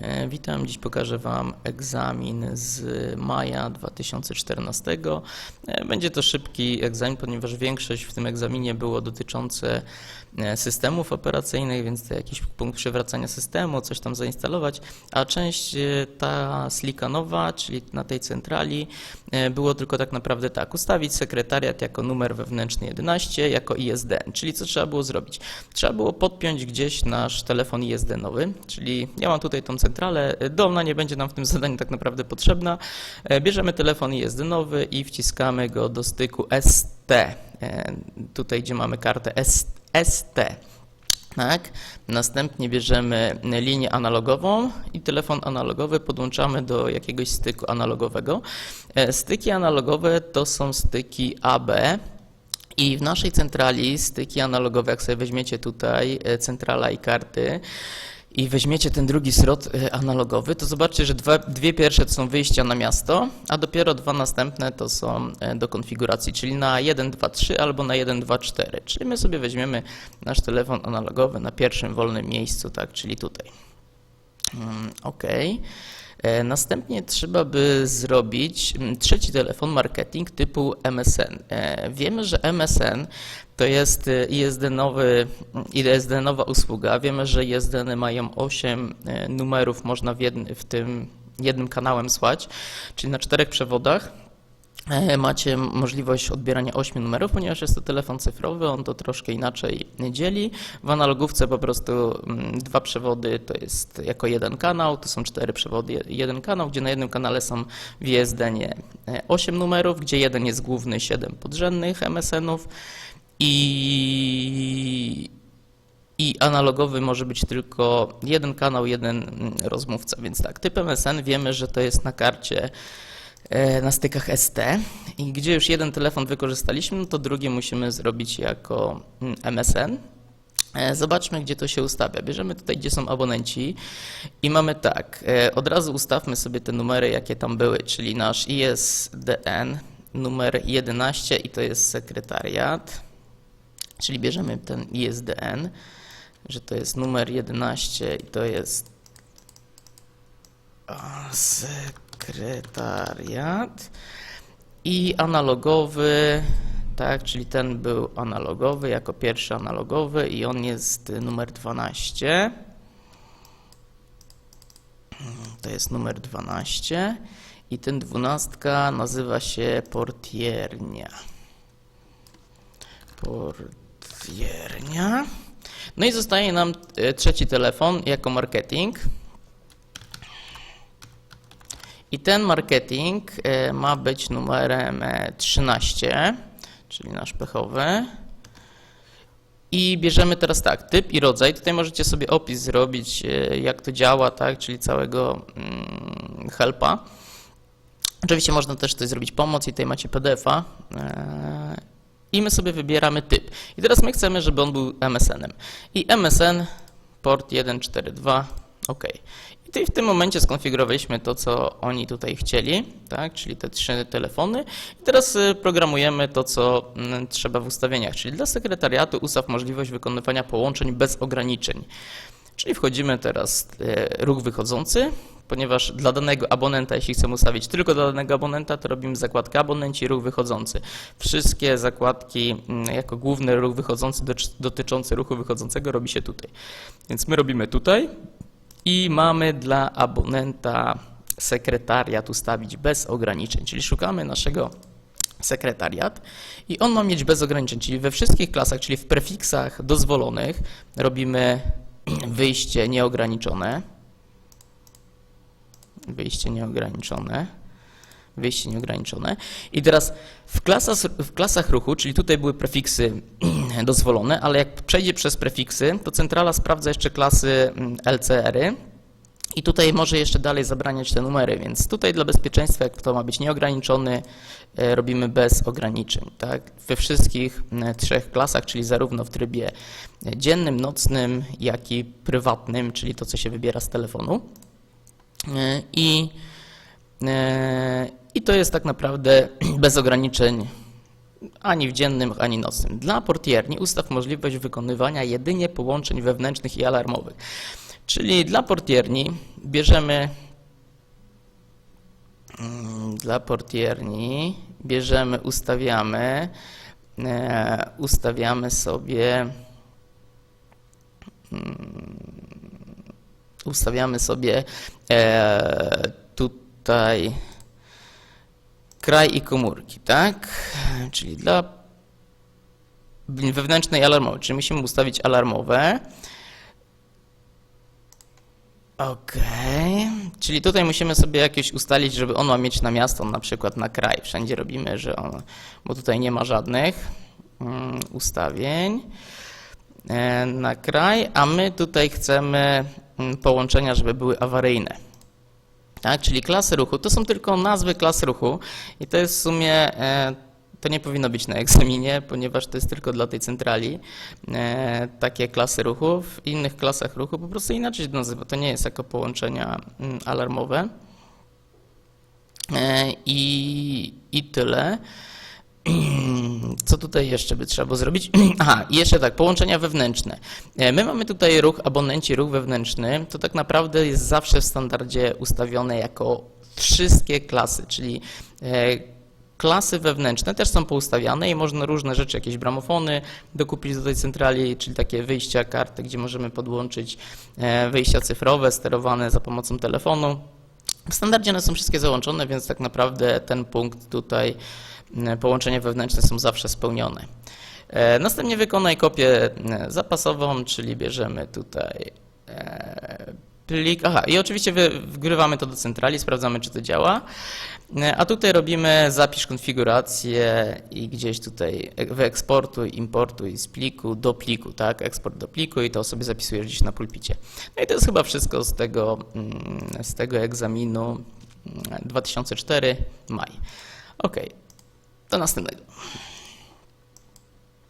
E, Witam, dziś pokażę Wam egzamin z maja 2014. E, Będzie to szybki egzamin, ponieważ większość w tym egzaminie było dotyczące e, systemów operacyjnych, więc to jakiś punkt przywracania systemu, coś tam zainstalować, a część ta slikanowa, czyli na tej centrali, było tylko tak naprawdę tak, ustawić sekretariat jako numer wewnętrzny 11, jako ISDN, czyli co trzeba było zrobić? Trzeba było podpiąć gdzieś nasz telefon ISDN-owy, czyli ja mam tutaj tą centralę, e, dolna nie będzie nam w tym zadaniu tak naprawdę potrzebna. E, Bierzemy telefon ISDN-owy i wciskamy go do styku ST, e, tutaj gdzie mamy kartę ST. Tak. Następnie bierzemy linię analogową i telefon analogowy podłączamy do jakiegoś styku analogowego. E, Styki analogowe to są styki AB. I w naszej centrali styki analogowe, jak sobie weźmiecie tutaj centrala i karty i weźmiecie ten drugi slot e, analogowy, to zobaczcie, że dwa, dwie pierwsze to są wyjścia na miasto, a dopiero dwa następne to są e, do konfiguracji, czyli na 1, 2, 3 albo na 1, 2, 4. Czyli my sobie weźmiemy nasz telefon analogowy na pierwszym wolnym miejscu, tak, czyli tutaj. Mm, OK. E, Następnie trzeba by zrobić mm, trzeci telefon marketing typu MSN. E, Wiemy, że MSN to jest ISDN-owy, ISDN-owa usługa. Wiemy, że ISDN-y mają 8 e, numerów, można w, jednym, w tym jednym kanałem słać, czyli na czterech przewodach. E, Macie możliwość odbierania 8 numerów, ponieważ jest to telefon cyfrowy, on to troszkę inaczej dzieli. W analogówce po prostu mm, dwa przewody to jest jako jeden kanał, to są cztery przewody, je- jeden kanał, gdzie na jednym kanale są w ISDN-ie 8 numerów, gdzie jeden jest główny, 7 podrzędnych MSN-ów i i analogowy może być tylko jeden kanał, jeden mm, rozmówca, więc tak, typ MSN wiemy, że to jest na karcie na stykach ST i gdzie już jeden telefon wykorzystaliśmy, no to drugi musimy zrobić jako mm, MSN. E, Zobaczmy, gdzie to się ustawia. Bierzemy tutaj, gdzie są abonenci i mamy tak, e, od razu ustawmy sobie te numery, jakie tam były, czyli nasz ISDN, numer 11 i to jest sekretariat, czyli bierzemy ten ISDN, że to jest numer 11 i to jest a, sekretariat i analogowy, tak, czyli ten był analogowy jako pierwszy analogowy i on jest numer 12. To jest numer 12 i ten dwunastka nazywa się portiernia. Portiernia. No i zostaje nam e, trzeci telefon jako marketing. I ten marketing e, ma być numerem e, 13, czyli nasz pechowy. I bierzemy teraz tak, typ i rodzaj. Tutaj możecie sobie opis zrobić, e, jak to działa, tak, czyli całego mm, helpa. Oczywiście można też tutaj zrobić pomoc i tutaj macie PDF-a. e, I my sobie wybieramy typ. I teraz my chcemy, żeby on był MSN-em. I MSN port 142, OK. I tutaj w tym momencie skonfigurowaliśmy to, co oni tutaj chcieli, tak, czyli te trzy telefony. I teraz y, programujemy to, co mm, trzeba w ustawieniach, czyli dla sekretariatu ustaw możliwość wykonywania połączeń bez ograniczeń. Czyli wchodzimy teraz e, ruch wychodzący, ponieważ dla danego abonenta, jeśli chcemy ustawić tylko dla danego abonenta, to robimy zakładkę abonenci ruch wychodzący. Wszystkie zakładki mm, jako główny ruch wychodzący dotyczący ruchu wychodzącego robi się tutaj. Więc my robimy tutaj i mamy dla abonenta sekretariat ustawić bez ograniczeń, czyli szukamy naszego sekretariat i on ma mieć bez ograniczeń, czyli we wszystkich klasach, czyli w prefiksach dozwolonych robimy wyjście nieograniczone, wyjście nieograniczone, wyjście nieograniczone. I teraz w klasach, w klasach ruchu, czyli tutaj były prefiksy dozwolone, ale jak przejdzie przez prefiksy, to centrala sprawdza jeszcze klasy mm, LCR-y, i tutaj może jeszcze dalej zabraniać te numery, więc tutaj dla bezpieczeństwa, jak to ma być nieograniczony, e, robimy bez ograniczeń. Tak? We wszystkich m, trzech klasach, czyli zarówno w trybie dziennym, nocnym, jak i prywatnym, czyli to, co się wybiera z telefonu. E, I, e, I to jest tak naprawdę bez ograniczeń ani w dziennym, ani nocnym. Dla portierni ustaw możliwość wykonywania jedynie połączeń wewnętrznych i alarmowych. Czyli dla portierni bierzemy mm, dla portierni bierzemy, ustawiamy, e, ustawiamy sobie ustawiamy sobie e, tutaj kraj i komórki, tak? Czyli dla wewnętrznej alarmowej, czyli musimy ustawić alarmowe. Okej, czyli tutaj musimy sobie jakieś ustalić, żeby on ma mieć na miasto, na przykład na kraj. Wszędzie robimy, że on, bo tutaj nie ma żadnych mm, ustawień e, na kraj, a my tutaj chcemy mm, połączenia, żeby były awaryjne. Tak, czyli klasy ruchu to są tylko nazwy klas ruchu i to jest w sumie, e, to nie powinno być na egzaminie, ponieważ to jest tylko dla tej centrali e, takie klasy ruchu. W innych klasach ruchu po prostu inaczej się nazywa, to nie jest jako połączenia mm, alarmowe. E, I, I tyle. Co tutaj jeszcze by trzeba było zrobić? Aha, jeszcze tak, połączenia wewnętrzne. E, My mamy tutaj ruch abonenci, ruch wewnętrzny. To tak naprawdę jest zawsze w standardzie ustawione jako wszystkie klasy, czyli e, klasy wewnętrzne też są poustawiane i można różne rzeczy, jakieś bramofony dokupić do tej centrali, czyli takie wyjścia, karty, gdzie możemy podłączyć e, wyjścia cyfrowe sterowane za pomocą telefonu. W standardzie one są wszystkie załączone, więc tak naprawdę ten punkt tutaj, połączenia wewnętrzne są zawsze spełnione. E, Następnie wykonaj kopię zapasową, czyli bierzemy tutaj e, plik. Aha, i oczywiście wgrywamy to do centrali, sprawdzamy, czy to działa. E, A tutaj robimy zapisz konfigurację i gdzieś tutaj e- wyeksportuj, importuj z pliku do pliku, tak? Eksport do pliku i to sobie zapisujesz gdzieś na pulpicie. No i to jest chyba wszystko z tego, mm, z tego egzaminu mm, 2004 maj. Ok, do następnego.